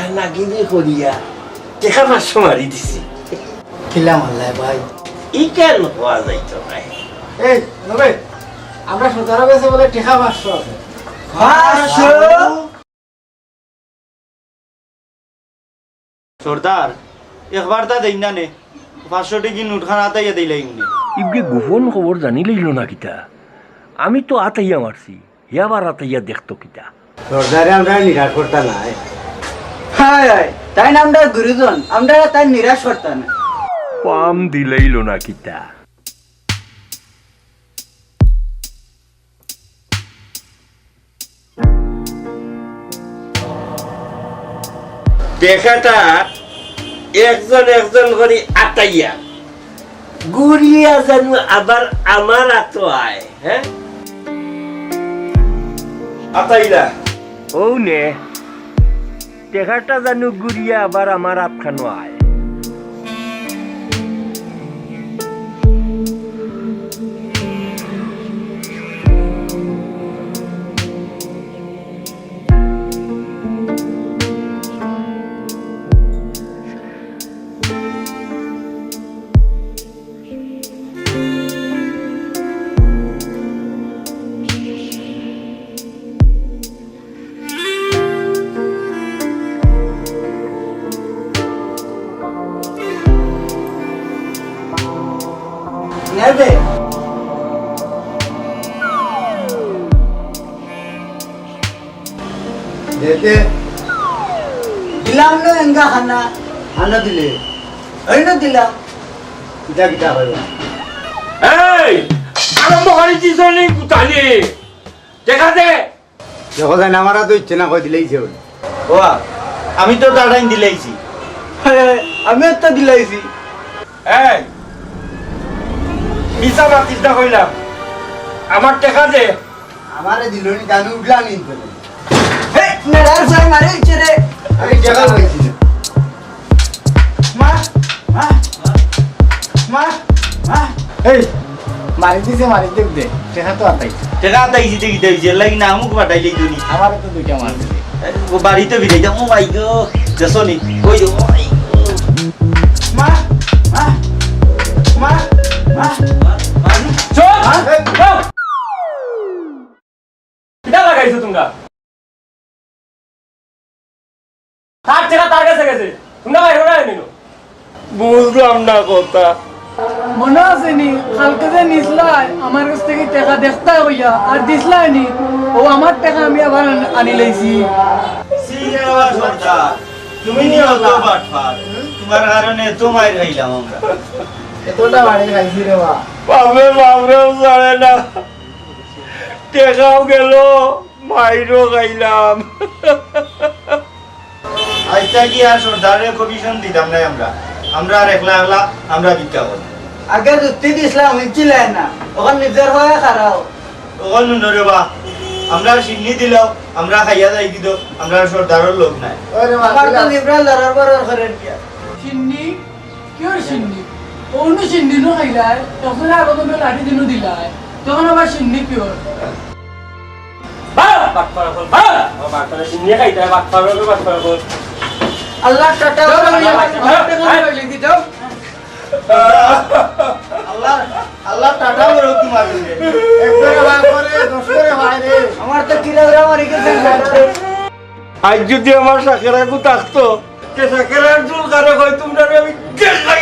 টেকা নাগিনে করিয়া টেকা পাঁচশো মারি দিছি। খিলাম আল্লাহ ভাই? ই কেন হওয়া যাইতো ভাই? এই নবে আমরা সতেরো বেছে বলে টেকা পাঁচশো আছে সর্দার একবার তা দেই না নে। পাঁচশো টিকি নোট খান আতাইয়া দিলাই উনি ইবগে গোপন খবর জানি লইল না কিতা? আমি তো আতাইয়া মারছি ইয়াবার আতাইয়া দেখতো কিতা? সর্দারে আমরা নিরাশ করতে নাই। হায় হায় তাই না আমরা গুরুজন আমরা তাই নিরাশ করতাম পাম দিলাইল না কিতা। টেকাটা একজন একজন করে আটাইয়া। গুড়িয়া জানু আবার আমার আতো আয় হ্যাঁ? আতাইলা ও নে। টেকাটা জানু গুড়িয়া আবার আমার আতখানো আয়। নেবে যেতে দিলাম না এঙ্গা খানা আনা দিলে এই না দিলাম কিতা কিতা হইব এই আরম্ভ করে দিছ নি কুতালি দেখা দে দেখো যায় আমার তো ইচ্ছে না কই বলে আমি তো দাঁড়াইন দিলাইছি আমিও তো দিলাইছি এই মিশা মাতিস না কইলাম। আমার টেকা দে। আমারে দিল নি জানু উঠলা নি বলে হে! নেড়ার সাই মারে ইচ্ছে আমি জায়গা পাইছি মা মা মা মা। এই। মারি দিছে মারি দেব দে। টেকা তো আতাই টেকা আতাইছি দেখি লাগি না আমুক তুমি আমার তো দুইটা মার দিলে ও বাড়িতে বিদাই যাও ও মাই গো দেশনি কই ও মাই মা মা মা তার টাকা তার কাছে গেছে। বাইরে না নিল বুঝলাম না কথা। মনে আছে নি? কালকে যে নিসলাই আমার কাছ থেকে টাকা দেখতে হইয়া আর দিসলাই নি? ও আমার টাকা আমি আবার আনি লাইছি। তুমি বাটফার তোমার কারণে খাইলাম আমরা। এতটা মারি খাইছি রে বা বাপরে বাপরেও জানে না। টেকাও গেল মাইরও খাইলাম। আজটা কি আর সর্দারের কমিশন দিতাম না আমরা? আমরা আর একলা একলা আমরা করি। আগে যুক্তি দিছিলাম হইছিলেন না। ওখান নিজের হয়ে খারাও। তখন নুনরে বা আমরা সিন্নি দিলাও আমরা খাইয়া যাই দিত আমরা সর্দারের লোক নাই। আমার তো মা লিবরাল লড়ার বড় করেন কি সিন্নি সিন্নি? অন্য সিন্নি? নো খাইলাই তখন আগত মে লাঠি দিনও দিলাই। তখন আবার সিন্নি কিয়র বাক করা কর বাক করা নিয়ে খাইতে বাক করা কর বাক করা কর আল্লাহ টাটা হ্যাঁ। আল্লাহ আল্লাহ টাটা বলো তোমার একবারে হয় করে দশ করে হয় রে। আমার তো কিলোগ্রাম আর গেছে আজ যদি আমার সাকেরা কু থাকতো সাকেরার চুল কারে কই তোমরা আমি কে খাই